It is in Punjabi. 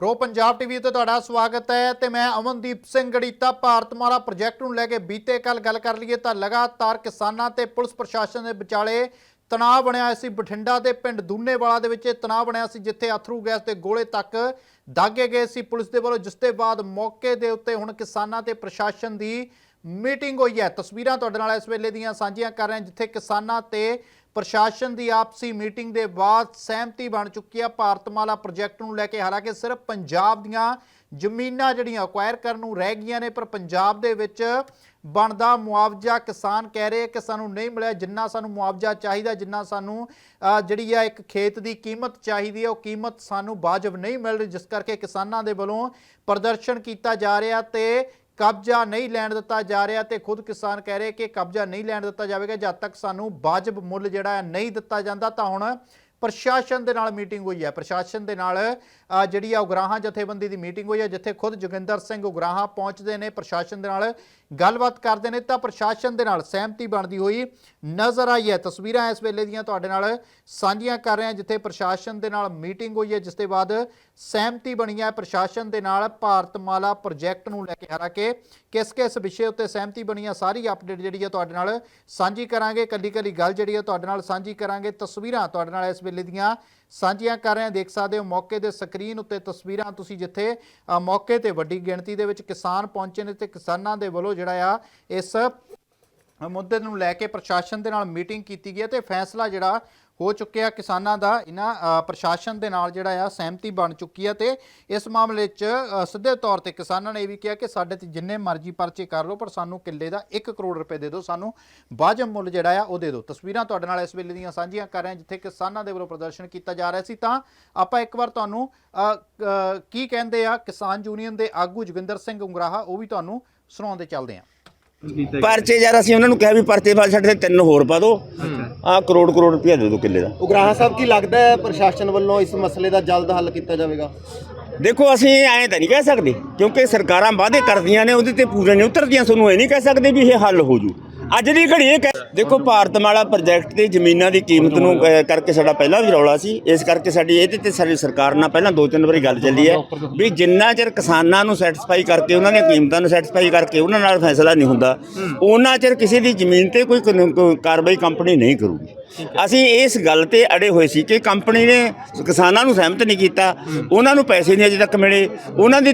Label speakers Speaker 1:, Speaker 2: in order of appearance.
Speaker 1: ਪ੍ਰੋ ਪੰਜਾਬ ਟੀਵੀ ਤੇ ਤੁਹਾਡਾ ਸਵਾਗਤ ਹੈ ਤੇ ਮੈਂ ਅਮਨਦੀਪ ਸਿੰਘ ਗੜੀਤਾ ਭਾਰਤਮਾਲਾ ਪ੍ਰੋਜੈਕਟ ਨੂੰ ਲੈ ਕੇ ਬੀਤੇ ਕੱਲ ਗੱਲ ਕਰ ਲਈਏ ਤਾਂ ਲਗਾਤਾਰ ਕਿਸਾਨਾਂ ਤੇ ਪੁਲਿਸ ਪ੍ਰਸ਼ਾਸਨ ਦੇ ਵਿਚਾਲੇ ਤਣਾਅ ਬਣਿਆ ਹੋਇਆ ਸੀ। ਬਠਿੰਡਾ ਦੇ ਪਿੰਡ ਦੂਨੇਵਾਲਾ ਦੇ ਵਿੱਚ ਇਹ ਤਣਾਅ ਬਣਿਆ ਸੀ ਜਿੱਥੇ ਅਥਰੂ ਗੈਸ ਦੇ ਗੋਲੇ ਤੱਕ ਦਾਗੇ ਗਏ ਸੀ। ਪੁਲਿਸ ਦੇ ਵੱਲੋਂ ਜਿਸ ਦੇ ਬਾਅਦ ਮੌਕੇ ਦੇ ਉੱਤੇ ਹੁਣ ਕਿਸਾਨਾਂ ਤੇ ਪ੍ਰਸ਼ਾਸਨ ਦੀ ਮੀਟਿੰਗ ਹੋਈ ਹੈ। ਤਸਵੀਰਾਂ ਤੁਹਾਡੇ ਨਾਲ ਇਸ ਵੇਲੇ ਦੀਆਂ ਸਾਂਝੀਆਂ ਕਰ ਰਹੇ ਹਾਂ, ਜਿੱਥੇ ਕਿਸਾਨਾਂ ਤੇ ਪ੍ਰਸ਼ਾਸਨ ਦੀ ਆਪਸੀ ਮੀਟਿੰਗ ਦੇ ਬਾਅਦ ਸਹਿਮਤੀ ਬਣ ਚੁੱਕੀ ਹੈ। ਭਾਰਤਮਾਲਾ ਪ੍ਰੋਜੈਕਟ ਨੂੰ ਲੈ ਕੇ ਹਾਲਾਂਕਿ ਸਿਰਫ ਪੰਜਾਬ ਦੀਆਂ ਜ਼ਮੀਨਾਂ ਜਿਹੜੀਆਂ ਅਕਵਾਇਰ ਕਰਨ ਨੂੰ ਰਹਿ ਗਈਆਂ ਨੇ, ਪਰ ਪੰਜਾਬ ਦੇ ਵਿੱਚ ਬਣਦਾ ਮੁਆਵਜ਼ਾ ਕਿਸਾਨ ਕਹਿ ਰਹੇ ਕਿ ਸਾਨੂੰ ਨਹੀਂ ਮਿਲਿਆ। ਜਿੰਨਾ ਸਾਨੂੰ ਮੁਆਵਜ਼ਾ ਚਾਹੀਦਾ, ਜਿੰਨਾ ਸਾਨੂੰ ਜਿਹੜੀ ਆ ਇੱਕ ਖੇਤ ਦੀ ਕੀਮਤ ਚਾਹੀਦੀ ਹੈ, ਉਹ ਕੀਮਤ ਸਾਨੂੰ ਵਾਜਬ ਨਹੀਂ ਮਿਲ ਰਹੀ, ਜਿਸ ਕਰਕੇ ਕਿਸਾਨਾਂ ਦੇ ਵੱਲੋਂ ਪ੍ਰਦਰਸ਼ਨ ਕੀਤਾ ਜਾ ਰਿਹਾ ਤੇ ਕਬਜ਼ਾ ਨਹੀਂ ਲੈਣ ਦਿੱਤਾ ਜਾ ਰਿਹਾ ਤੇ ਖੁਦ ਕਿਸਾਨ ਕਹਿ ਰਹੇ ਕਿ ਕਬਜ਼ਾ ਨਹੀਂ ਲੈਣ ਦਿੱਤਾ ਜਾਵੇਗਾ, ਜਦ ਤੱਕ ਸਾਨੂੰ ਵਾਜਬ ਮੁੱਲ ਜਿਹੜਾ ਹੈ ਨਹੀਂ ਦਿੱਤਾ ਜਾਂਦਾ, ਤਾਂ ਹੁਣ ਪ੍ਰਸ਼ਾਸਨ ਦੇ ਨਾਲ ਮੀਟਿੰਗ ਹੋਈ ਹੈ। ਪ੍ਰਸ਼ਾਸਨ ਦੇ ਨਾਲ ਜਿਹੜੀ ਆ ਉਗਰਾਹਾਂ ਜਥੇਬੰਦੀ ਦੀ ਮੀਟਿੰਗ ਹੋਈ ਹੈ, ਜਿੱਥੇ ਖੁਦ ਜੋਗਿੰਦਰ ਸਿੰਘ ਉਗਰਾਹਾਂ ਪਹੁੰਚਦੇ ਨੇ। ਪ੍ਰਸ਼ਾਸਨ ਦੇ ਨਾਲ ਗੱਲਬਾਤ ਕਰਦੇ ਨੇ ਤਾਂ ਪ੍ਰਸ਼ਾਸਨ ਦੇ ਨਾਲ ਸਹਿਮਤੀ ਬਣਦੀ ਹੋਈ ਨਜ਼ਰ ਆਈ ਹੈ। ਤਸਵੀਰਾਂ ਇਸ ਵੇਲੇ ਦੀਆਂ ਤੁਹਾਡੇ ਨਾਲ ਸਾਂਝੀਆਂ ਕਰ ਰਹੇ ਹਾਂ, ਜਿੱਥੇ ਪ੍ਰਸ਼ਾਸਨ ਦੇ ਨਾਲ ਮੀਟਿੰਗ ਹੋਈ ਹੈ, ਜਿਸ ਦੇ ਬਾਅਦ ਸਹਿਮਤੀ ਬਣੀ ਹੈ। ਪ੍ਰਸ਼ਾਸਨ ਦੇ ਨਾਲ ਭਾਰਤਮਾਲਾ ਪ੍ਰੋਜੈਕਟ ਨੂੰ ਲੈ ਕੇ ਹਾਲਾਂਕਿ ਕਿਸ ਕਿਸ ਵਿਸ਼ੇ ਉੱਤੇ ਸਹਿਮਤੀ ਬਣੀ ਹੈ, ਸਾਰੀ ਅਪਡੇਟ ਜਿਹੜੀ ਹੈ ਤੁਹਾਡੇ ਨਾਲ ਸਾਂਝੀ ਕਰਾਂਗੇ। ਕੱਲੀ ਕੱਲੀ ਗੱਲ ਜਿਹੜੀ ਹੈ ਤੁਹਾਡੇ ਨਾਲ ਸਾਂਝੀ ਕਰਾਂਗੇ। ਤਸਵੀਰਾਂ ਤੁਹਾਡੇ ਨਾਲ ਇਸ ਵੇਲੇ ਦੀਆਂ ਸਾਂਝੀਆਂ ਕਰ ਰਹੇ ਹਾਂ। ਦੇਖ ਸਕਦੇ ਹੋ ਮੌਕੇ ਦੇ ਸਕਰੀਨ ਉੱਤੇ ਤਸਵੀਰਾਂ। ਤੁਸੀਂ ਜਿੱਥੇ ਅ, ਮੌਕੇ ਤੇ ਵੱਡੀ ਗਿਣਤੀ ਦੇ ਵਿੱਚ ਕਿਸਾਨ ਪਹੁੰਚੇ ਨੇ ਤੇ ਕਿਸਾਨਾਂ ਦੇ ਵੱਲੋਂ ਜਿਹੜਾ ਆ ਇਸ ਮੁੱਦੇ ਨੂੰ ਲੈ ਕੇ ਪ੍ਰਸ਼ਾਸਨ ਦੇ ਨਾਲ ਮੀਟਿੰਗ ਕੀਤੀ ਗਈ ਹੈ ਤੇ ਫੈਸਲਾ ਜਿਹੜਾ ਹੋ ਚੁੱਕਿਆ ਕਿਸਾਨਾਂ ਦਾ, ਇਹਨਾਂ ਪ੍ਰਸ਼ਾਸਨ ਦੇ ਨਾਲ ਜਿਹੜਾ ਆ ਸਹਿਮਤੀ ਬਣ ਚੁੱਕੀ ਹੈ ਤੇ ਇਸ ਮਾਮਲੇ 'ਚ ਸਿੱਧੇ ਤੌਰ ਤੇ ਕਿਸਾਨਾਂ ਨੇ ਇਹ ਵੀ ਕਿਹਾ ਕਿ ਸਾਡੇ ਤੇ ਜਿੰਨੇ ਮਰਜ਼ੀ ਪਰਚੇ ਕਰ ਲਓ, ਪਰ ਸਾਨੂੰ ਕਿੱਲੇ ਦਾ 1 ਕਰੋੜ ਰੁਪਏ ਦੇ ਦਿਓ, ਸਾਨੂੰ ਵਾਜਬ ਮੁੱਲ ਜਿਹੜਾ ਆ ਉਹ ਦੇ ਦਿਓ। ਤਸਵੀਰਾਂ ਤੁਹਾਡੇ ਨਾਲ ਇਸ ਵੇਲੇ ਦੀਆਂ ਸਾਂਝੀਆਂ ਕਰ ਰਹੇ ਹਾਂ, ਜਿੱਥੇ ਕਿਸਾਨਾਂ ਦੇ ਵੱਲੋਂ ਪ੍ਰਦਰਸ਼ਨ ਕੀਤਾ ਜਾ ਰਿਹਾ ਸੀ। ਤਾਂ ਆਪਾਂ ਇੱਕ ਵਾਰ ਤੁਹਾਨੂੰ ਕੀ ਕਹਿੰਦੇ ਆ ਕਿਸਾਨ ਯੂਨੀਅਨ ਦੇ ਆਗੂ ਜੋਗਿੰਦਰ ਸਿੰਘ ਉਂਗਰਾਹਾ, ਉਹ ਵੀ ਤੁਹਾਨੂੰ ਸੁਣਾਉਂਦੇ ਚੱਲਦੇ ਆ
Speaker 2: ਪਰਚੇ ਯਾਰ ਅਸੀਂ ਉਹਨਾਂ ਨੂੰ ਕਿਹਾ ਵੀ ਪਰਚੇ ਫਲ ਛੱਡ ਤੇ ਤਿੰਨ ਹੋਰ ਪਾ ਦਿਓ। ਆ ਕਰੋੜ ਕਰੋੜ ਰੁਪਇਆ ਦੇ ਦਿਓ ਕਿੱਲੇ ਦਾ।
Speaker 3: ਉਗਰਾਹਾ ਸਾਹਿਬ ਕੀ ਲੱਗਦਾ ਹੈ ਪ੍ਰਸ਼ਾਸਨ ਵੱਲੋਂ ਇਸ ਮਸਲੇ ਦਾ ਜਲਦ ਹੱਲ ਕੀਤਾ ਜਾਵੇਗਾ?
Speaker 2: ਦੇਖੋ ਅਸੀਂ ਐਂ ਤਾਂ ਨਹੀਂ ਕਹਿ ਸਕਦੇ ਕਿਉਂਕਿ ਸਰਕਾਰਾਂ ਵਾਅਦੇ ਕਰਦੀਆਂ ਨੇ ਉਹਦੇ ਤੇ ਪੂਰੇ ਨਹੀਂ ਉਤਰਦੀਆਂ ਤੁਹਾਨੂੰ ਇਹ ਨਹੀਂ ਕਹਿ ਸਕਦੇ ਵੀ ਇਹ ਹੱਲ ਹੋ ਜੂ। ਅੱਜ ਦੀ ਘੜੀ ਇਹ ਕਹਿ- ਦੇਖੋ ਭਾਰਤਮਾਲਾ ਪ੍ਰੋਜੈਕਟ ਤੇ ਜ਼ਮੀਨਾਂ ਦੀ ਕੀਮਤ ਨੂੰ ਅਹ, ਕਰਕੇ ਸਾਡਾ ਪਹਿਲਾਂ ਵੀ ਰੌਲਾ ਸੀ। ਇਸ ਕਰਕੇ ਸਾਡੀ ਇਹਦੇ ਤੇ ਸਾਡੀ ਸਰਕਾਰ ਨਾਲ ਪਹਿਲਾਂ ਦੋ ਤਿੰਨ ਵਾਰੀ ਗੱਲ ਚੱਲੀ ਹੈ ਵੀ ਜਿੰਨਾ ਚਿਰ ਕਿਸਾਨਾਂ ਨੂੰ ਸੈਟੀਸਫਾਈ ਕਰਕੇ ਉਹਨਾਂ ਦੀਆਂ ਕੀਮਤਾਂ ਨੂੰ ਸੈਟੀਸਫਾਈ ਕਰਕੇ ਉਹਨਾਂ ਨਾਲ ਫੈਸਲਾ ਨਹੀਂ ਹੁੰਦਾ ਉਹਨਾਂ ਚਿਰ ਕਿਸੇ ਦੀ ਜ਼ਮੀਨ ਤੇ ਕੋਈ ਕਾਨੂੰਨ- ਕੋਈ ਕਾਰਵਾਈ ਕੰਪਨੀ ਨਹੀਂ ਕਰੂਗੀ। ਅਸੀਂ ਇਸ ਗੱਲ ਤੇ ਅੜੇ ਹੋਏ ਸੀ ਕਿ ਕੰਪਨੀ ਨੇ ਕਿਸਾਨਾਂ ਨੂੰ ਸਹਿਮਤ ਨਹੀਂ ਕੀਤਾ ਉਹਨਾਂ ਨੂੰ ਪੈਸੇ ਨਹੀਂ ਅਜੇ ਤੱਕ ਮਿਲੇ ਉਹਨਾਂ ਦੀ